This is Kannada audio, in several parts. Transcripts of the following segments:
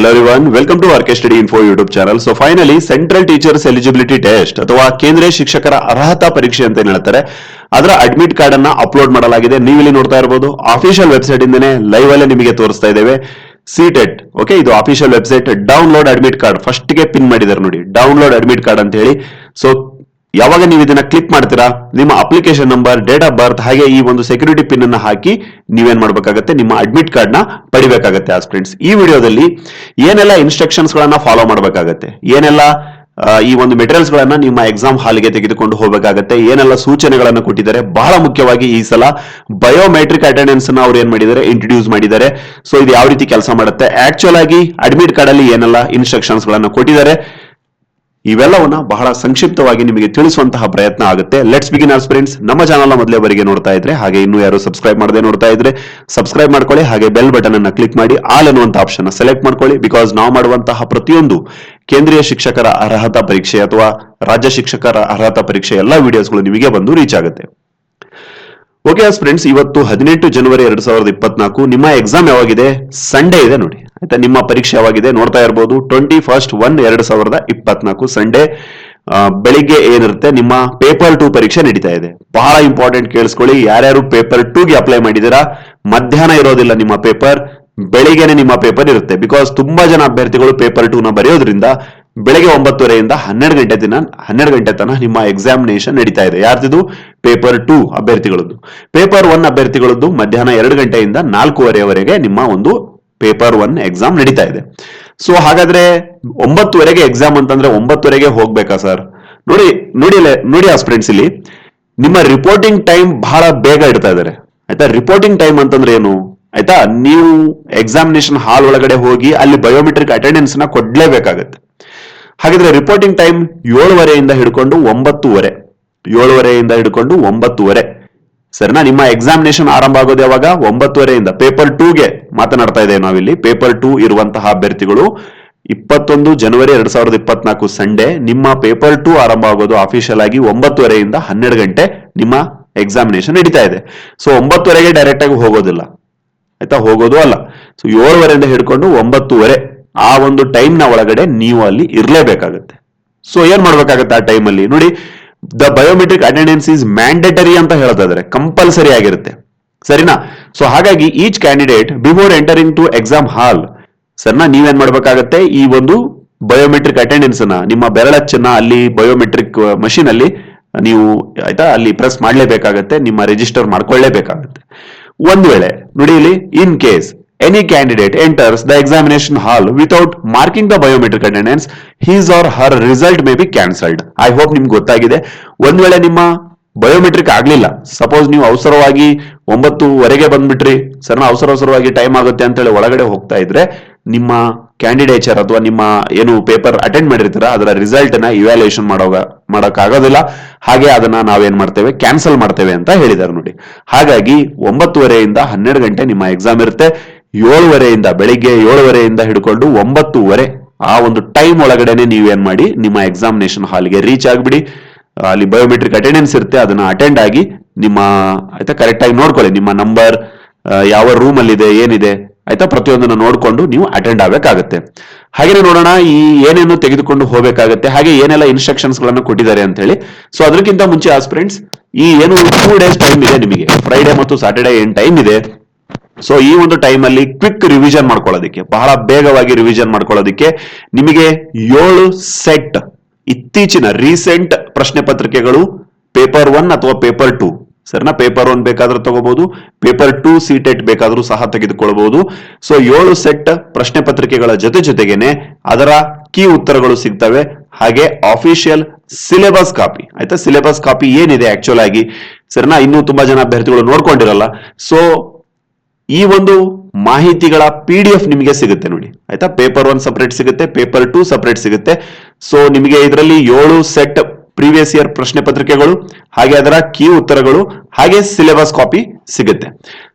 Hello everyone, welcome to RK Study Info YouTube channel. So finally central teachers eligibility test ಅಥವಾ ಕೇಂದ್ರೀಯ ಶಿಕ್ಷಕರ ಅರ್ಹತಾ ಪರೀಕ್ಷೆ ಅಂತ ಹೇಳ್ತಾರೆ ಅದರ ಅಡ್ಮಿಟ್ ಕಾರ್ಡ್ ಅನ್ನ ಅಪ್ಲೋಡ್ ಮಾಡಲಾಗಿದೆ. ನೀವು ಇಲ್ಲಿ ನೋಡ್ತಾ ಇರಬಹುದು ಅಫಿಷಿಯಲ್ ವೆಬ್ಸೈಟ್ ಇಂದನೇ ಲೈವ್ ಅಲ್ಲೇ ನಿಮಗೆ ತೋರಿಸ್ತಾ ಇದ್ದೇವೆ. ಸಿಟೆಟ್ ಓಕೆ ಇದು official website download admit card ಫಸ್ಟ್ಗೆ ಪಿನ್ ಮಾಡಿದ್ದಾರೆ ನೋಡಿ. ಡೌನ್ಲೋಡ್ ಅಡ್ಮಿಟ್ ಕಾರ್ಡ್ ಅಂತ ಹೇಳಿ. ಸೊ ಯಾವಾಗ ನೀವು ಇದನ್ನ ಕ್ಲಿಕ್ ಮಾಡ್ತೀರಾ? ನಿಮ್ಮ application number date of birth ಹಾಗೆ ಈ ಒಂದು ಸೆಕ್ಯೂರಿಟಿ ಪಿನ್ ಅನ್ನ ಹಾಕಿ ನೀವೇನ್ ಮಾಡ್ಬೇಕಾಗತ್ತೆ? ನಿಮ್ಮ ಅಡ್ಮಿಟ್ ಕಾರ್ಡ್ನ ಪಡಿಬೇಕಾಗತ್ತೆ ಫ್ರೆಂಡ್ಸ್ ಈ ವಿಡಿಯೋದಲ್ಲಿ ಏನೆಲ್ಲ ಇನ್ಸ್ಟ್ರಕ್ಷನ್ಸ್ ಗಳನ್ನ ಫಾಲೋ ಮಾಡಬೇಕಾಗತ್ತೆ? ಏನೆಲ್ಲ ಈ ಒಂದು ಮೆಟೀರಿಯಲ್ಸ್ ಗಳನ್ನ ನಿಮ್ಮ ಎಕ್ಸಾಮ್ ಹಾಲ್ಗೆ ತೆಗೆದುಕೊಂಡು ಹೋಗಬೇಕಾಗತ್ತೆ? ಏನೆಲ್ಲ ಸೂಚನೆಗಳನ್ನು ಕೊಟ್ಟಿದ್ದಾರೆ? ಬಹಳ ಮುಖ್ಯವಾಗಿ ಈ ಸಲ ಬಯೋಮೆಟ್ರಿಕ್ ಅಟೆಂಡೆನ್ಸ್ ಅನ್ನ ಅವ್ರು ಏನ್ ಮಾಡಿದ್ದಾರೆ? ಇಂಟ್ರೊಡ್ಯೂಸ್ ಮಾಡಿದ್ದಾರೆ. ಸೊ ಇದು ಯಾವ ರೀತಿ ಕೆಲಸ ಮಾಡುತ್ತೆ? ಆಕ್ಚುಲ್ ಆಗಿ ಅಡ್ಮಿಟ್ ಕಾರ್ಡ್ ಅಲ್ಲಿ ಏನೆಲ್ಲ ಇನ್ಸ್ಟ್ರಕ್ಷನ್ಸ್ ಗಳನ್ನ ಕೊಟ್ಟಿದ್ದಾರೆ? ಇವೆಲ್ಲವನ್ನ ಬಹಳ ಸಂಕ್ಷಿಪ್ತವಾಗಿ ನಿಮಗೆ ತಿಳಿಸುವಂತಹ ಪ್ರಯತ್ನ ಆಗುತ್ತೆ. ಲೆಟ್ಸ್ ಬಿಗಿನ್ ಆರ್ ಫ್ರೆಂಡ್ಸ್ ನಮ್ಮ ಚಾನಲ್ ಮೊದಲೇವರೆಗೆ ನೋಡ್ತಾ ಇದ್ರೆ, ಹಾಗೆ ಇನ್ನೂ ಯಾರು ಸಬ್ಸ್ಕ್ರೈಬ್ ಮಾಡದೆ ನೋಡ್ತಾ ಇದ್ರೆ ಸಬ್ಸ್ಕ್ರೈಬ್ ಮಾಡ್ಕೊಳ್ಳಿ, ಹಾಗೆ ಬೆಲ್ ಬಟನ್ ಅನ್ನ ಕ್ಲಿಕ್ ಮಾಡಿ ಆಲ್ ಅನ್ನುವಂತ ಆಪ್ಷನ್ ಸೆಲೆಕ್ಟ್ ಮಾಡ್ಕೊಳ್ಳಿ ಬಿಕಾಸ್ ನಾವು ಮಾಡುವಂತಹ ಪ್ರತಿಯೊಂದು ಕೇಂದ್ರೀಯ ಶಿಕ್ಷಕರ ಅರ್ಹತಾ ಪರೀಕ್ಷೆ ಅಥವಾ ರಾಜ್ಯ ಶಿಕ್ಷಕರ ಅರ್ಹತಾ ಪರೀಕ್ಷೆ, ಎಲ್ಲಾ ವಿಡಿಯೋಸ್ಗಳು ನಿಮಗೆ ಬಂದು ರೀಚ್ ಆಗುತ್ತೆ. ಓಕೆ ಫ್ರೆಂಡ್ಸ್ ಇವತ್ತು ಹದಿನೆಂಟು ಜನವರಿ ಎರಡ್ ಸಾವಿರದ ಇಪ್ಪತ್ನಾಲ್ಕು, ನಿಮ್ಮ ಎಕ್ಸಾಮ್ ಯಾವಾಗಿದೆ? ಸಂಡೇ ಇದೆ ನೋಡಿ. ಆಯ್ತಾ? ನಿಮ್ಮ ಪರೀಕ್ಷೆ ಯಾವಾಗಿದೆ ನೋಡ್ತಾ ಇರಬಹುದು ಟ್ವೆಂಟಿ ಫಸ್ಟ್ ಒನ್ ಎರಡ್ ಸಾವಿರದ ಇಪ್ಪತ್ನಾಲ್ಕು ಸಂಡೇ ಬೆಳಿಗ್ಗೆ ಏನಿರುತ್ತೆ? ನಿಮ್ಮ ಪೇಪರ್ ಟೂ ಪರೀಕ್ಷೆ ನಡೀತಾ ಇದೆ. ಬಹಳ ಇಂಪಾರ್ಟೆಂಟ್ ಕೇಳಿಸ್ಕೊಳ್ಳಿ. ಯಾರ್ಯಾರು ಪೇಪರ್ ಟೂಗೆ ಅಪ್ಲೈ ಮಾಡಿದ್ದೀರಾ? ಮಧ್ಯಾಹ್ನ ಇರೋದಿಲ್ಲ ನಿಮ್ಮ ಪೇಪರ್ ಬೆಳಿಗ್ಗೆನೆ ನಿಮ್ಮ ಪೇಪರ್ ಇರುತ್ತೆ. ಬಿಕಾಸ್ ತುಂಬಾ ಜನ ಅಭ್ಯರ್ಥಿಗಳು ಪೇಪರ್ ಟೂ ನ ಬರೆಯೋದ್ರಿಂದ ಬೆಳಗ್ಗೆ ಒಂಬತ್ತುವರೆಯಿಂದ ಹನ್ನೆರಡು ಗಂಟೆ ದಿನ ಹನ್ನೆರಡು ಗಂಟೆ ತನಕ ನಿಮ್ಮ ಎಕ್ಸಾಮಿನೇಷನ್ ನಡೀತಾ ಇದೆ. ಯಾರ್ದಿದು? ಪೇಪರ್ ಟೂ ಅಭ್ಯರ್ಥಿಗಳದ್ದು. ಪೇಪರ್ ಒನ್ ಅಭ್ಯರ್ಥಿಗಳದ್ದು ಮಧ್ಯಾಹ್ನ ಎರಡು ಗಂಟೆಯಿಂದ ನಾಲ್ಕೂವರೆವರೆಗೆ ನಿಮ್ಮ ಒಂದು ಪೇಪರ್ ಒನ್ ಎಕ್ಸಾಮ್ ನಡೀತಾ ಇದೆ. ಸೊ ಹಾಗಾದ್ರೆ ಒಂಬತ್ತುವರೆಗೆ ಎಕ್ಸಾಮ್ ಅಂತಂದ್ರೆ ಒಂಬತ್ತುವರೆಗೆ ಹೋಗ್ಬೇಕಾ ಸರ್? ನೋಡಿ ನೋಡಿ ನೋಡಿ ಆ ಫ್ರೆಂಡ್ಸ್ ಇಲ್ಲಿ? ನಿಮ್ಮ ರಿಪೋರ್ಟಿಂಗ್ ಟೈಮ್ ಬಹಳ ಬೇಗ ಇಡ್ತಾ ಇದಾರೆ. ಆಯ್ತಾ? ರಿಪೋರ್ಟಿಂಗ್ ಟೈಮ್ ಅಂತಂದ್ರೆ ಏನು? ಆಯ್ತಾ? ನೀವು ಎಕ್ಸಾಮಿನೇಷನ್ ಹಾಲ್ ಒಳಗಡೆ ಹೋಗಿ ಅಲ್ಲಿ ಬಯೋಮೆಟ್ರಿಕ್ ಅಟೆಂಡೆನ್ಸ್ನ ಕೊಡ್ಲೇಬೇಕಾಗತ್ತೆ. ಹಾಗಿದ್ರೆ ರಿಪೋರ್ಟಿಂಗ್ ಟೈಮ್ ಏಳುವರೆಯಿಂದ ಹಿಡ್ಕೊಂಡು ಒಂಬತ್ತುವರೆ. ಏಳುವರೆಯಿಂದ ಹಿಡ್ಕೊಂಡು ಒಂಬತ್ತುವರೆ. ಸರಿನಾ, ನಿಮ್ಮ ಎಕ್ಸಾಮಿನೇಷನ್ ಆರಂಭ ಆಗೋದು ಯಾವಾಗ? ಒಂಬತ್ತುವರೆಯಿಂದ. ಪೇಪರ್ ಟೂಗೆ ಮಾತನಾಡ್ತಾ ಇದ್ದೇವೆ ನಾವಿಲ್ಲಿ. ಪೇಪರ್ ಟೂ ಇರುವಂತಹ ಅಭ್ಯರ್ಥಿಗಳು, ಇಪ್ಪತ್ತೊಂದು ಜನವರಿ ಎರಡ್ ಸಾವಿರದ ಇಪ್ಪತ್ನಾಲ್ಕು ಸಂಡೇ, ನಿಮ್ಮ ಪೇಪರ್ ಟೂ ಆರಂಭ ಆಗೋದು ಅಫಿಷಿಯಲ್ ಆಗಿ ಒಂಬತ್ತುವರೆಯಿಂದ ಹನ್ನೆರಡು ಗಂಟೆ ನಿಮ್ಮ ಎಕ್ಸಾಮಿನೇಷನ್ ನಡೀತಾ ಇದೆ. ಸೊ ಒಂಬತ್ತುವರೆಗೆ ಡೈರೆಕ್ಟ್ ಆಗಿ ಹೋಗೋದಿಲ್ಲ. ಆಯ್ತಾ? ಹೋಗೋದು ಅಲ್ಲ. ಸೊ ಏಳುವರೆಯಿಂದ ಹಿಡ್ಕೊಂಡು ಒಂಬತ್ತುವರೆ. ಆ ಒಂದು ಟೈಮ್ನ ಒಳಗಡೆ ನೀವು ಅಲ್ಲಿ ಇರಲೇಬೇಕಾಗುತ್ತೆ. ಸೊ ಏನ್ ಮಾಡ್ಬೇಕಾಗತ್ತೆ ಆ ಟೈಮ್ ಅಲ್ಲಿ? ನೋಡಿ the biometric attendance is mandatory ಅಂತ ಹೇಳ್ತಾ ಕಂಪಲ್ಸರಿ ಆಗಿರುತ್ತೆ. ಸರಿನಾ? ಸೊ ಹಾಗಾಗಿ each candidate before entering to exam hall ಸರಿನಾ ನೀವೇನ್ ಮಾಡ್ಬೇಕಾಗತ್ತೆ? ಈ ಒಂದು ಬಯೋಮೆಟ್ರಿಕ್ ಅಟೆಂಡೆನ್ಸ್ ಅನ್ನ ನಿಮ್ಮ ಬೆರಳಚ್ಚನ್ನ ಅಲ್ಲಿ ಬಯೋಮೆಟ್ರಿಕ್ ಮಷೀನ್ ಅಲ್ಲಿ ನೀವು, ಆಯ್ತಾ, ಅಲ್ಲಿ ಪ್ರೆಸ್ ಮಾಡಲೇಬೇಕಾಗತ್ತೆ, ನಿಮ್ಮ ರಿಜಿಸ್ಟರ್ ಮಾಡ್ಕೊಳ್ಳೇಬೇಕಾಗತ್ತೆ. ಒಂದ್ ವೇಳೆ, ನೋಡಿ ಇಲ್ಲಿ in case any candidate enters the examination hall without marking the biometric attendance, his or her result may be cancelled I hope ನಿಮ್ಗೆ ಗೊತ್ತಾಗಿದೆ. ಒಂದ್ ವೇಳೆ ನಿಮ್ಮ ಬಯೋಮೆಟ್ರಿಕ್ ಆಗ್ಲಿಲ್ಲ ಸಪೋಸ್ ನೀವು ಅವಸರವಾಗಿ ಒಂಬತ್ತುವರೆಗೆ ಬಂದ್ಬಿಟ್ರಿ ಸರ್ ಅವಸರ ಅವಸರವಾಗಿ ಟೈಮ್ ಆಗುತ್ತೆ ಅಂತೇಳಿ ಒಳಗಡೆ ಹೋಗ್ತಾ ಇದ್ರೆ ನಿಮ್ಮ ಕ್ಯಾಂಡಿಡೇಚರ್ ಅಥವಾ ನಿಮ್ಮ ಏನು ಪೇಪರ್ ಅಟೆಂಡ್ ಮಾಡಿರ್ತೀರ ಅದರ ರಿಸಲ್ಟ್ನ ಇವ್ಯಾಲ್ಯೂಯೇಷನ್ ಮಾಡೋಗ ಮಾಡೋಕ್ಕಾಗೋದಿಲ್ಲ. ಹಾಗೆ ಅದನ್ನ ನಾವೇನ್ ಮಾಡ್ತೇವೆ? ಕ್ಯಾನ್ಸಲ್ ಮಾಡ್ತೇವೆ ಅಂತ ಹೇಳಿದ್ದಾರೆ ನೋಡಿ. ಹಾಗಾಗಿ ಒಂಬತ್ತುವರೆಯಿಂದ ಹನ್ನೆರಡು ಗಂಟೆ ನಿಮ್ಮ ಎಕ್ಸಾಮ್ ಇರುತ್ತೆ. ಏಳುವರೆಯಿಂದ ಬೆಳಿಗ್ಗೆ ಏಳುವರೆಯಿಂದ ಹಿಡ್ಕೊಂಡು ಒಂಬತ್ತುವರೆ ಆ ಒಂದು ಟೈಮ್ ಒಳಗಡೆನೆ ನೀವೇನ್ ಮಾಡಿ, ನಿಮ್ಮ ಎಕ್ಸಾಮಿನೇಷನ್ ಹಾಲ್ಗೆ ರೀಚ್ ಆಗ್ಬಿಡಿ. ಅಲ್ಲಿ ಬಯೋಮೆಟ್ರಿಕ್ ಅಟೆಂಡೆನ್ಸ್ ಇರುತ್ತೆ, ಅದನ್ನ ಅಟೆಂಡ್ ಆಗಿ ನಿಮ್ಮ, ಆಯ್ತಾ ಕರೆಕ್ಟ್ ಆಗಿ ನೋಡ್ಕೊಳ್ಳಿ. ನಿಮ್ಮ ನಂಬರ್ ಯಾವ ರೂಮ್ ಅಲ್ಲಿ ಇದೆ ಏನಿದೆ, ಆಯ್ತಾ, ಪ್ರತಿಯೊಂದನ್ನು ನೋಡ್ಕೊಂಡು ನೀವು ಅಟೆಂಡ್ ಆಗಬೇಕಾಗತ್ತೆ. ಹಾಗೇನೆ ನೋಡೋಣ, ಈ ಏನೇನು ತೆಗೆದುಕೊಂಡು ಹೋಗಬೇಕಾಗತ್ತೆ, ಹಾಗೆ ಏನೆಲ್ಲ ಇನ್ಸ್ಟ್ರಕ್ಷನ್ಸ್ಗಳನ್ನು ಕೊಟ್ಟಿದ್ದಾರೆ ಅಂತ ಹೇಳಿ ಸೊ ಅದಕ್ಕಿಂತ ಮುಂಚೆ ಆಸ್ಪಿರೆಂಟ್ಸ್ ಈ ಏನು ಟೂ ಡೇಸ್ ಟೈಮ್ ಇದೆ ನಿಮಗೆ. ಫ್ರೈಡೆ ಮತ್ತು ಸಾಟರ್ಡೆ ಏನ್ ಟೈಮ್ ಇದೆ? ಸೊ ಈ ಒಂದು ಟೈಮ್ ಅಲ್ಲಿ ಕ್ವಿಕ್ ರಿವಿಷನ್ ಮಾಡ್ಕೊಳ್ಳೋದಕ್ಕೆ, ಬಹಳ ಬೇಗವಾಗಿ ರಿವಿಷನ್ ಮಾಡ್ಕೊಳ್ಳೋದಕ್ಕೆ ನಿಮಗೆ ಏಳು ಸೆಟ್ ಇತ್ತೀಚಿನ ರೀಸೆಂಟ್ ಪ್ರಶ್ನೆ ಪತ್ರಿಕೆಗಳು ಪೇಪರ್ ಒನ್ ಅಥವಾ ಪೇಪರ್ ಟೂ ಸರಿನಾ? ಪೇಪರ್ ಒನ್ ಬೇಕಾದ್ರೂ ತಗೋಬಹುದು ಪೇಪರ್ ಟೂ ಸೀಟೆಟ್ ಬೇಕಾದ್ರೂ ಸಹ ತೆಗೆದುಕೊಳ್ಬಹುದು ಸೊ ಏಳು ಸೆಟ್ ಪ್ರಶ್ನೆ ಪತ್ರಿಕೆಗಳ ಜೊತೆ ಜೊತೆಗೇನೆ ಅದರ ಕೀ ಉತ್ತರಗಳು ಸಿಗ್ತವೆ. ಹಾಗೆ ಅಫಿಷಿಯಲ್ ಸಿಲೆಬಸ್ ಕಾಪಿ ಆಯ್ತಾ? ಸಿಲೆಬಸ್ ಕಾಪಿ ಏನಿದೆ ಆಕ್ಚುಲ್ ಆಗಿ? ಸರಿನಾ? ಇನ್ನೂ ತುಂಬಾ ಜನ ಅಭ್ಯರ್ಥಿಗಳು ನೋಡ್ಕೊಂಡಿರಲ್ಲ. ಸೊ ಈ ಒಂದು ಮಾಹಿತಿಗಳ ಪಿ ಡಿ ಎಫ್ ನಿಮಗೆ ಸಿಗುತ್ತೆ ನೋಡಿ. ಆಯ್ತಾ? ಪೇಪರ್ ಒನ್ ಸಪರೇಟ್ ಸಿಗುತ್ತೆ ಪೇಪರ್ ಟೂ ಸಪರೇಟ್ ಸಿಗುತ್ತೆ. ಸೊ ನಿಮಗೆ ಇದರಲ್ಲಿ ಏಳು ಸೆಟ್ ಪ್ರೀವಿಯಸ್ ಇಯರ್ ಪ್ರಶ್ನೆ ಪತ್ರಿಕೆಗಳು, ಹಾಗೆ ಅದರ ಕೀ ಉತ್ತರಗಳು, ಹಾಗೆ ಸಿಲೆಬಸ್ ಕಾಪಿ ಸಿಗುತ್ತೆ.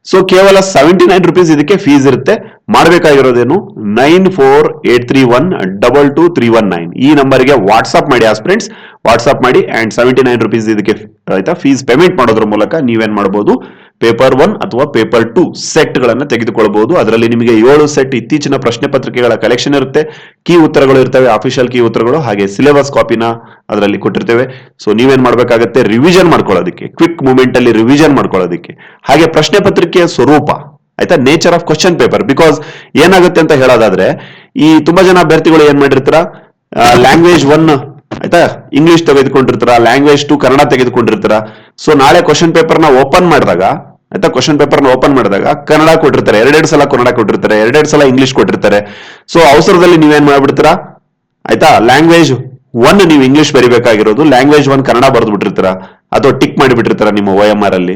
ಸೊ ಕೇವಲ ಸೆವೆಂಟಿ ನೈನ್ ರುಪೀಸ್ ಇದಕ್ಕೆ ಫೀಸ್ ಇರುತ್ತೆ. ಮಾಡಬೇಕಾಗಿರೋದೇನು? Nine four eight three one double two three one nine ಈ ನಂಬರ್ಗೆ ವಾಟ್ಸ್ಆಪ್ ಮಾಡಿ ಫ್ರೆಂಡ್ಸ್ ವಾಟ್ಸ್ಆಪ್ ಮಾಡಿ ಅಂಡ್ ಸೆವೆಂಟಿ ನೈನ್ ರುಪೀಸ್ ಇದಕ್ಕೆ, ಆಯ್ತಾ? ಫೀಸ್ ಪೇಮೆಂಟ್ ಮಾಡೋದ್ರ ಮೂಲಕ ನೀವೇನ್ ಮಾಡಬಹುದು ಪೇಪರ್ ಒನ್ ಅಥವಾ ಪೇಪರ್ ಟು ಸೆಟ್ ಗಳನ್ನ ತೆಗೆದುಕೊಳ್ಳಬಹುದು ಅದರಲ್ಲಿ ನಿಮಗೆ ಏಳು ಸೆಟ್ ಇತ್ತೀಚಿನ ಪ್ರಶ್ನೆ ಪತ್ರಿಕೆಗಳ ಕಲೆಕ್ಷನ್ ಇರುತ್ತೆ. ಕೀ ಉತ್ತರಗಳು ಇರ್ತವೆ ಅಫಿಷಿಯಲ್ ಕೀ ಉತ್ತರಗಳು, ಹಾಗೆ ಸಿಲೆಬಸ್ ಕಾಪಿನ ಅದರಲ್ಲಿ ಕೊಟ್ಟಿರ್ತೇವೆ. ಸೊ ನೀವೇನ್ ಮಾಡ್ಬೇಕಾಗತ್ತೆ? ರಿವಿಷನ್ ಮಾಡ್ಕೊಳ್ಳೋದಕ್ಕೆ ಕ್ವಿಕ್ ಮೂಮೆಂಟ್ ಅಲ್ಲಿ ರಿವಿಷನ್ ಮಾಡ್ಕೊಳ್ಳೋದಕ್ಕೆ. ಹಾಗೆ ಪ್ರಶ್ನೆ ಪತ್ರಿಕೆಯ ಸ್ವರೂಪ, ಆಯ್ತಾ? Nature of question paper because ಏನಾಗುತ್ತೆ ಅಂತ ಹೇಳೋದಾದ್ರೆ, ಈ ತುಂಬಾ ಜನ ಅಭ್ಯರ್ಥಿಗಳು ಏನ್ ಮಾಡಿರ್ತಾರ? ಲ್ಯಾಂಗ್ವೇಜ್ ಒನ್ ಆಯ್ತಾ? ಇಂಗ್ಲಿಷ್ ತೆಗೆದುಕೊಂಡಿರ್ತಾರ? ಲ್ಯಾಂಗ್ವೇಜ್ ಟು ಕನ್ನಡ ತೆಗೆದುಕೊಂಡಿರ್ತಾರ? ಸೊ ನಾಳೆ ಕ್ವಶನ್ ಪೇಪರ್ನ ಓಪನ್ ಮಾಡಿದಾಗ, ಆಯ್ತಾ? ಕ್ವಶನ್ ಪೇಪರ್ನ ಓಪನ್ ಮಾಡಿದಾಗ ಕನ್ನಡ ಕೊಟ್ಟಿರ್ತಾರೆ. ಎರಡೆರಡು ಸಲ ಕನ್ನಡ ಕೊಟ್ಟಿರ್ತಾರೆ. ಎರಡೆರಡು ಸಲ ಇಂಗ್ಲಿಷ್ ಕೊಟ್ಟಿರ್ತಾರೆ. ಸೊ ಅವಸರದಲ್ಲಿ ನೀವೇನ್ ಮಾಡ್ಬಿಡ್ತೀರಾ? ಆಯ್ತಾ? ಲ್ಯಾಂಗ್ವೇಜ್ ಒನ್ ನೀವು ಇಂಗ್ಲಿಷ್ ಬರಿಬೇಕಾಗಿರೋದು. ಲ್ಯಾಂಗ್ವೇಜ್ ಒನ್ ಕನ್ನಡ ಬರೆದು ಬಿಟ್ಟಿರ್ತೀರಾ ಅಥವಾ ಟಿಕ್ ಮಾಡಿಬಿಟ್ಟಿರ್ತಾರ ನಿಮ್ಮ ಓ ಎಂ ಆರ್ ಅಲ್ಲಿ?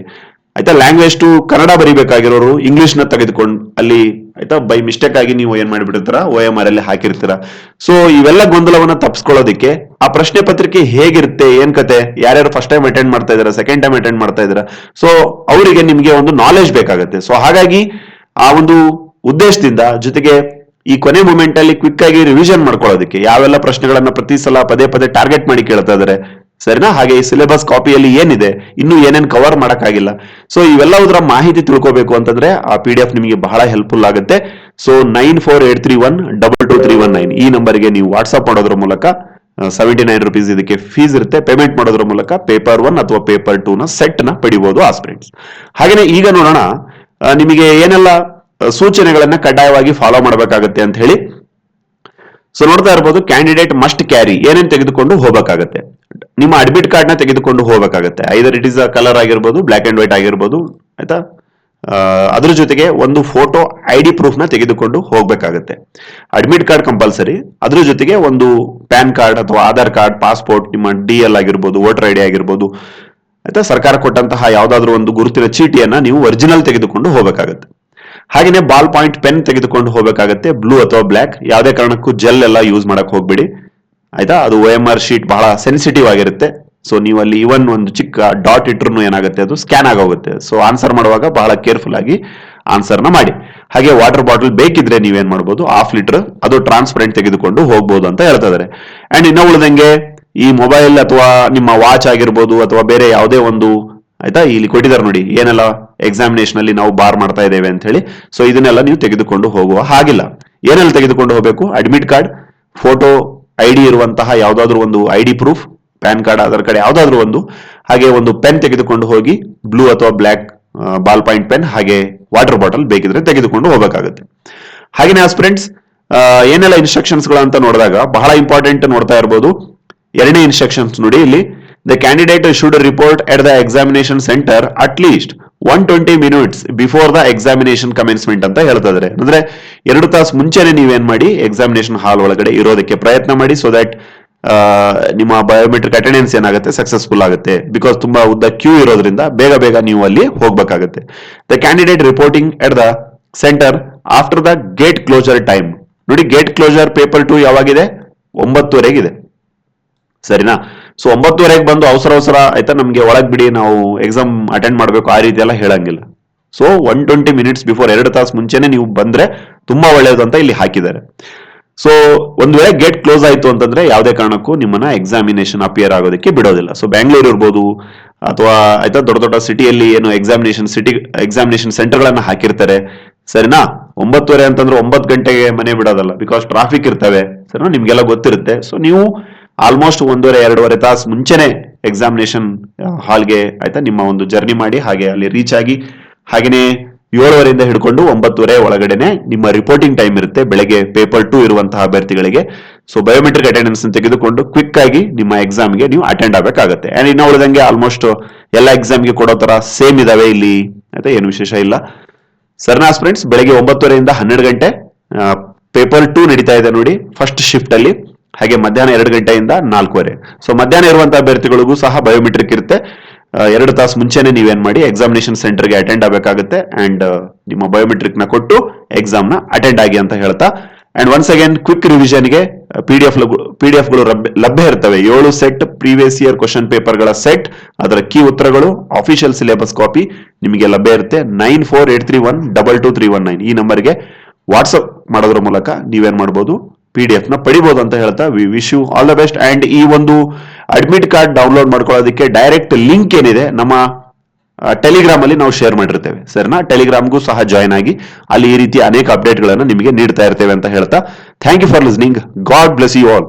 ಆಯ್ತಾ ಲ್ಯಾಂಗ್ವೇಜ್ ಟು ಕನ್ನಡ ಬರಿಬೇಕಾಗಿರೋರು ಇಂಗ್ಲಿಷ್ನ ತೆಗೆದುಕೊಂಡು ಅಲ್ಲಿ, ಆಯ್ತಾ ಬೈ ಮಿಸ್ಟೇಕ್ ಆಗಿ ನೀವು ಏನ್ ಮಾಡಿಬಿಡ್ತೀರಾ ಓ ಎಂ ಆರ್ ಅಲ್ಲಿ ಹಾಕಿರ್ತೀರ. ಸೊ ಇವೆಲ್ಲ ಗೊಂದಲವನ್ನ ತಪ್ಪಿಸ್ಕೊಳ್ಳೋದಿಕ್ಕೆ ಆ ಪ್ರಶ್ನೆ ಪತ್ರಿಕೆ ಹೇಗಿರುತ್ತೆ, ಏನ್ ಕತೆ? ಯಾರ್ಯಾರು ಫಸ್ಟ್ ಟೈಮ್ ಅಟೆಂಡ್ ಮಾಡ್ತಾ ಇದಾರೆ ಸೆಕೆಂಡ್ ಟೈಮ್ ಅಟೆಂಡ್ ಮಾಡ್ತಾ ಇದಾರೆ ಸೊ ಅವರಿಗೆ ನಿಮ್ಗೆ ಒಂದು ನಾಲೆಜ್ ಬೇಕಾಗುತ್ತೆ. ಸೊ ಹಾಗಾಗಿ ಆ ಒಂದು ಉದ್ದೇಶದಿಂದ ಜೊತೆಗೆ ಈ ಕೊನೆ ಮೂಮೆಂಟ್ ಅಲ್ಲಿ ಕ್ವಿಕ್ ಆಗಿ ರಿವಿಷನ್ ಮಾಡ್ಕೊಳ್ಳೋದಕ್ಕೆ, ಯಾವೆಲ್ಲ ಪ್ರಶ್ನೆಗಳನ್ನ ಪ್ರತಿ ಸಲ ಪದೇ ಪದೇ ಟಾರ್ಗೆಟ್ ಮಾಡಿ ಕೇಳ್ತಾ ಇದಾರೆ ಸರಿನಾ? ಹಾಗೆ ಈ ಸಿಲೆಬಸ್ ಕಾಪಿಯಲ್ಲಿ ಏನಿದೆ? ಇನ್ನು ಏನೇನು ಕವರ್ ಮಾಡೋಕ್ಕಾಗಿಲ್ಲ. ಸೊ ಇವೆಲ್ಲವುದರ ಮಾಹಿತಿ ತಿಳ್ಕೋಬೇಕು ಅಂತಂದ್ರೆ ಆ ಪಿ ಡಿ ಎಫ್ ನಿಮಗೆ ಬಹಳ ಹೆಲ್ಪ್ಫುಲ್ ಆಗುತ್ತೆ. So nine four eight three one double two three one nine ಈ ನಂಬರ್ಗೆ ನೀವು ವಾಟ್ಸ್ಆಪ್ ಮಾಡೋದ್ರ ಮೂಲಕ ಸೆವೆಂಟಿ ನೈನ್ ರುಪೀಸ್ ಇದಕ್ಕೆ ಫೀಸ್ ಇರುತ್ತೆ. ಪೇಮೆಂಟ್ ಮಾಡೋದ್ರ ಮೂಲಕ ಪೇಪರ್ ಒನ್ ಅಥವಾ ಪೇಪರ್ ಟೂ ನ ಸೆಟ್ನ ಪಡಿಬಹುದು ಆಸ್ಪಿರೆಂಟ್ಸ್ ಹಾಗೇನೆ ಈಗ ನೋಡೋಣ ನಿಮಗೆ ಏನೆಲ್ಲ ಸೂಚನೆಗಳನ್ನ ಕಡ್ಡಾಯವಾಗಿ ಫಾಲೋ ಮಾಡಬೇಕಾಗತ್ತೆ ಅಂತ ಹೇಳಿ. ಸೊ ನೋಡ್ತಾ ಇರ್ಬೋದು ಕ್ಯಾಂಡಿಡೇಟ್ ಮಸ್ಟ್ ಕ್ಯಾರಿ ಏನೇನು ತೆಗೆದುಕೊಂಡು ಹೋಗಬೇಕಾಗತ್ತೆ. ನಿಮ್ಮ ಅಡ್ಮಿಟ್ ಕಾರ್ಡ್ನ ತೆಗೆದುಕೊಂಡು ಹೋಗಬೇಕಾಗುತ್ತೆ. Either it is a colour ಆಗಿರ್ಬೋದು ಬ್ಲಾಕ್ ಅಂಡ್ ವೈಟ್ ಆಗಿರ್ಬೋದು, ಆಯ್ತಾ? ಅದ್ರ ಜೊತೆಗೆ ಒಂದು ಫೋಟೋ ಐ ಡಿ ಪ್ರೂಫ್ನ ತೆಗೆದುಕೊಂಡು ಹೋಗಬೇಕಾಗುತ್ತೆ. ಅಡ್ಮಿಟ್ ಕಾರ್ಡ್ ಕಂಪಲ್ಸರಿ ಅದ್ರ ಜೊತೆಗೆ ಒಂದು ಪ್ಯಾನ್ ಕಾರ್ಡ್ ಅಥವಾ ಆಧಾರ್ ಕಾರ್ಡ್ ಪಾಸ್ಪೋರ್ಟ್ ನಿಮ್ಮ ಡಿ ಎಲ್ ಆಗಿರ್ಬೋದು ವೋಟರ್ ಐ ಡಿ ಆಗಿರ್ಬೋದು, ಆಯ್ತಾ? ಸರ್ಕಾರ ಕೊಟ್ಟಂತಹ ಯಾವ್ದಾದ್ರು ಒಂದು ಗುರುತಿನ ಚೀಟಿಯನ್ನ ನೀವು ಒರಿಜಿನಲ್ ತೆಗೆದುಕೊಂಡು ಹೋಗಬೇಕಾಗತ್ತೆ. ಹಾಗೇನೆ ಬಾಲ್ ಪಾಯಿಂಟ್ ಪೆನ್ ತೆಗೆದುಕೊಂಡು ಹೋಗಬೇಕಾಗತ್ತೆ ಬ್ಲೂ ಅಥವಾ ಬ್ಲಾಕ್ ಯಾವುದೇ ಕಾರಣಕ್ಕೂ ಜೆಲ್ ಎಲ್ಲ ಯೂಸ್ ಮಾಡಕ್ ಹೋಗ್ಬೇಡಿ. ಆಯ್ತಾ? ಅದು ಒ ಎಂ ಆರ್ ಶೀಟ್ ಬಹಳ ಸೆನ್ಸಿಟಿವ್ ಆಗಿರುತ್ತೆ. ಸೊ ನೀವು ಅಲ್ಲಿ ಇವನ್ ಒಂದು ಚಿಕ್ಕ ಡಾಟ್ ಇಟ್ರು ಏನಾಗುತ್ತೆ? ಅದು ಸ್ಕ್ಯಾನ್ ಆಗೋಗುತ್ತೆ. ಸೊ ಆನ್ಸರ್ ಮಾಡುವಾಗ ಬಹಳ ಕೇರ್ಫುಲ್ ಆಗಿ ಆನ್ಸರ್ನ ಮಾಡಿ. ಹಾಗೆ ವಾಟರ್ ಬಾಟಲ್ ಬೇಕಿದ್ರೆ ನೀವೇನ್ ಮಾಡ್ಬೋದು? ಹಾಫ್ ಲೀಟರ್ ಅದು ಟ್ರಾನ್ಸ್ಪರೆಂಟ್ ತೆಗೆದುಕೊಂಡು ಹೋಗ್ಬೋದು ಅಂತ ಹೇಳ್ತಾ ಇದಾರೆ. ಅಂಡ್ ಇನ್ನ ಉಳಿದಂಗೆ ಈ ಮೊಬೈಲ್ ಅಥವಾ ನಿಮ್ಮ ವಾಚ್ ಆಗಿರ್ಬೋದು ಅಥವಾ ಬೇರೆ ಯಾವುದೇ ಒಂದು, ಆಯ್ತಾ? ಇಲ್ಲಿ ಕೊಟ್ಟಿದ್ದಾರೆ ನೋಡಿ, ಏನೆಲ್ಲ ಎಕ್ಸಾಮಿನೇಷನ್ ಅಲ್ಲಿ ನಾವು ಬಾರ್ ಮಾಡ್ತಾ ಇದ್ದೇವೆ ಅಂತ ಹೇಳಿ. ಸೊ ಇದನ್ನೆಲ್ಲ ನೀವು ತೆಗೆದುಕೊಂಡು ಹೋಗುವ ಹಾಗಿಲ್ಲ. ಏನೆಲ್ಲ ತೆಗೆದುಕೊಂಡು ಹೋಗಬೇಕು? Admit card photo I D ಇರುವಂತಹ ಯಾವ್ದಾದ್ರು ಒಂದು I D proof PAN card Aadhaar card ಯಾವುದಾದ್ರೂ ಒಂದು, ಹಾಗೆ ಒಂದು ಪೆನ್ ತೆಗೆದುಕೊಂಡು ಹೋಗಿ ಬ್ಲೂ ಅಥವಾ ಬ್ಲಾಕ್ ಬಾಲ್ ಪಾಯಿಂಟ್ ಪೆನ್ ಹಾಗೆ ವಾಟರ್ ಬಾಟಲ್ ಬೇಕಿದ್ರೆ ತೆಗೆದುಕೊಂಡು ಹೋಗಬೇಕಾಗುತ್ತೆ ಹಾಗೇನೆ ಫ್ರೆಂಡ್ಸ್ ಏನೆಲ್ಲ ಇನ್ಸ್ಟ್ರಕ್ಷನ್ಸ್ಗಳು ಅಂತ ನೋಡಿದಾಗ ಬಹಳ ಇಂಪಾರ್ಟೆಂಟ್ ನೋಡ್ತಾ ಇರ್ಬೋದು. ಎರಡನೇ ಇನ್ಸ್ಟ್ರಕ್ಷನ್ಸ್ ನೋಡಿ ಇಲ್ಲಿ the candidate should report at the examination centre at least one twenty minutes before the examination commencement ಅಂತ ಹೇಳ್ತಾ ಇದಾರೆ ಅಂದ್ರೆ ಎರಡು ತಾಸು ಮುಂಚೆನೆ ನೀವೇನ್ ಮಾಡಿ ಎಕ್ಸಾಮಿನೇಷನ್ ಹಾಲ್ ಒಳಗಡೆ ಇರೋದಕ್ಕೆ ಪ್ರಯತ್ನ ಮಾಡಿ ಸೊ ದಟ್ ನಿಮ್ಮ ಬಯೋಮೆಟ್ರಿಕ್ ಅಟೆಂಡೆನ್ಸ್ ಏನಾಗುತ್ತೆ? ಸಕ್ಸಸ್ಫುಲ್ ಆಗುತ್ತೆ. ಬಿಕಾಸ್ ತುಂಬಾ ಉದ್ದ ಕ್ಯೂ ಇರೋದ್ರಿಂದ ಬೇಗ ಬೇಗ ನೀವು ಅಲ್ಲಿ ಹೋಗ್ಬೇಕಾಗುತ್ತೆ. The candidate reporting at the centre after the gate closure time ನೋಡಿ ಗೇಟ್ ಕ್ಲೋಸರ್ ಪೇಪರ್ ಟು ಯಾವಾಗಿದೆ? ಒಂಬತ್ತುವರೆಗಿದೆ. ಸರಿನಾ? ಸೊ ಒಂಬತ್ತುವರೆಗೆ ಬಂದು ಅವಸರ ಅವಸರ ಆಯ್ತಾ? ನಮಗೆ ಒಳಗೆ ಬಿಡಿ, ನಾವು ಎಕ್ಸಾಮ್ ಅಟೆಂಡ್ ಮಾಡಬೇಕು, ಆ ರೀತಿ ಎಲ್ಲ ಹೇಳಂಗಿಲ್ಲ. So one twenty minutes before ಎರಡು ತಾಸು ಮುಂಚೆನೆ ನೀವು ಬಂದ್ರೆ ತುಂಬಾ ಒಳ್ಳೇದು ಅಂತ ಇಲ್ಲಿ ಹಾಕಿದ್ದಾರೆ. ಸೊ ಒಂದ್ ವೇಳೆ ಗೇಟ್ ಕ್ಲೋಸ್ ಆಯಿತು ಅಂತಂದ್ರೆ ಯಾವುದೇ ಕಾರಣಕ್ಕೂ ನಿಮ್ಮನ್ನ ಎಕ್ಸಾಮಿನೇಷನ್ ಅಪಿಯರ್ ಆಗೋದಕ್ಕೆ ಬಿಡೋದಿಲ್ಲ. ಸೊ ಬ್ಯಾಂಗ್ಳೂರ್ ಇರ್ಬೋದು, ಅಥವಾ ಆಯ್ತಾ ದೊಡ್ಡ ದೊಡ್ಡ ಸಿಟಿಯಲ್ಲಿ ಏನು ಎಕ್ಸಾಮಿನೇಷನ್ ಸಿಟಿ ಎಕ್ಸಾಮಿನೇಷನ್ ಸೆಂಟರ್ಗಳನ್ನ ಹಾಕಿರ್ತಾರೆ. ಸರಿನಾ? ಒಂಬತ್ತುವರೆ ಅಂತಂದ್ರೆ ಒಂಬತ್ತು ಗಂಟೆಗೆ ಮನೆ ಬಿಡೋದಲ್ಲ ಬಿಕಾಸ್ ಟ್ರಾಫಿಕ್ ಇರ್ತವೆ. ಸರಿನಾ? ನಿಮ್ಗೆಲ್ಲ ಗೊತ್ತಿರುತ್ತೆ. ಸೊ ನೀವು ಆಲ್ಮೋಸ್ಟ್ ಒಂದೂವರೆ, ಎರಡೂವರೆ ತಾಸು ಮುಂಚೆನೆ ಎಕ್ಸಾಮಿನೇಷನ್ ಹಾಲ್ಗೆ ಆಯ್ತಾ ನಿಮ್ಮ ಒಂದು ಜರ್ನಿ ಮಾಡಿ ಹಾಗೆ ಅಲ್ಲಿ ರೀಚ್ ಆಗಿ ಹಾಗೆಯೇ ಏಳುವರೆಯಿಂದ ಹಿಡ್ಕೊಂಡು ಒಂಬತ್ತುವರೆ ಒಳಗಡೆನೆ ನಿಮ್ಮ ರಿಪೋರ್ಟಿಂಗ್ ಟೈಮ್ ಇರುತ್ತೆ, ಬೆಳಗ್ಗೆ ಪೇಪರ್ ಟು ಇರುವಂತಹ ಅಭ್ಯರ್ಥಿಗಳಿಗೆ. ಸೊ ಬಯೋಮೆಟ್ರಿಕ್ ಅಟೆಂಡೆನ್ಸ್ ತೆಗೆದುಕೊಂಡು ಕ್ವಿಕ್ ಆಗಿ ನಿಮ್ಮ ಎಕ್ಸಾಮ್ಗೆ ನೀವು ಅಟೆಂಡ್ ಆಗಬೇಕಾಗುತ್ತೆ. ಅಂಡ್ ಇನ್ನು ಉಳಿದಂಗೆ ಆಲ್ಮೋಸ್ಟ್ ಎಲ್ಲ ಎಕ್ಸಾಮ್ಗೆ ಕೊಡೋ ತರ ಸೇಮ್ ಇದಾವೆ ಇಲ್ಲಿ. ಆಯ್ತಾ, ಏನು ವಿಶೇಷ ಇಲ್ಲ. ಸರ್ನಾಸ್ ಫ್ರೆಂಡ್ಸ್ ಬೆಳಗ್ಗೆ ಒಂಬತ್ತುವರೆಯಿಂದ ಹನ್ನೆರಡು ಗಂಟೆ ಪೇಪರ್ ಟೂ ನಡೀತಾ ಇದೆ ನೋಡಿ ಫಸ್ಟ್ ಶಿಫ್ಟ್ ಅಲ್ಲಿ. ಹಾಗೆ ಮಧ್ಯಾಹ್ನ ಎರಡು ಗಂಟೆಯಿಂದ ನಾಲ್ಕೂವರೆ. ಸೊ ಮಧ್ಯಾಹ್ನ ಇರುವಂತಹ ಅಭ್ಯರ್ಥಿಗಳಿಗೂ ಸಹ ಬಯೋಮೆಟ್ರಿಕ್ ಇರುತ್ತೆ. ಎರಡು ತಾಸು ಮುಂಚೆನೆ ನೀವೇನ್ ಮಾಡಿ ಎಕ್ಸಾಮಿನೇಷನ್ ಸೆಂಟರ್ಗೆ ಅಟೆಂಡ್ ಆಗಬೇಕಾಗುತ್ತೆ ಅಂಡ್ ನಿಮ್ಮ ಬಯೋಮೆಟ್ರಿಕ್ನ ಕೊಟ್ಟು ಎಕ್ಸಾಮ್ನ ಅಟೆಂಡ್ ಆಗಿ ಅಂತ ಹೇಳ್ತಾ. And once again quick ರಿವಿಷನ್ಗೆ P D F P D ಎಫ್ಗಳು ಲಭ್ಯ- ಲಭ್ಯ ಇರ್ತವೆ. ಏಳು ಸೆಟ್ ಪ್ರೀವಿಯಸ್ ಇಯರ್ ಕ್ವಶನ್ ಪೇಪರ್ಗಳ ಸೆಟ್, ಅದರ ಕೀ ಉತ್ತರಗಳು ಅಫಿಷಿಯಲ್ ಸಿಲೆಬಸ್ ಕಾಪಿ ನಿಮಗೆ ಲಭ್ಯ ಇರುತ್ತೆ. Nine four eight three one double two three one nine ಈ ನಂಬರ್ಗೆ ವಾಟ್ಸಪ್ ಮಾಡೋದ್ರ ಮೂಲಕ ನೀವೇನ್ ಮಾಡ್ಬೋದು? ಪಿ ಡಿ ಎಫ್ನ ನ ಪಡಿಬಹುದು ಅಂತ ಹೇಳ್ತಾ we wish you all the best. And ಈ ಒಂದು ಅಡ್ಮಿಟ್ ಕಾರ್ಡ್ ಡೌನ್ಲೋಡ್ ಮಾಡ್ಕೊಳ್ಳೋದಕ್ಕೆ ಡೈರೆಕ್ಟ್ ಲಿಂಕ್ ಏನಿದೆ ನಮ್ಮ ಟೆಲಿಗ್ರಾಮ್ ಅಲ್ಲಿ ನಾವು ಶೇರ್ ಮಾಡಿರ್ತೇವೆ. ಸರಿನಾ? ಟೆಲಿಗ್ರಾಮ್ಗೂ ಸಹ ಜಾಯ್ನ್ ಆಗಿ ಅಲ್ಲಿ ಈ ರೀತಿ ಅನೇಕ ಅಪ್ಡೇಟ್ಗಳನ್ನು ನಿಮಗೆ ನೀಡ್ತಾ ಇರ್ತೇವೆ ಅಂತ ಹೇಳ್ತಾ. Thank you for listening God bless you all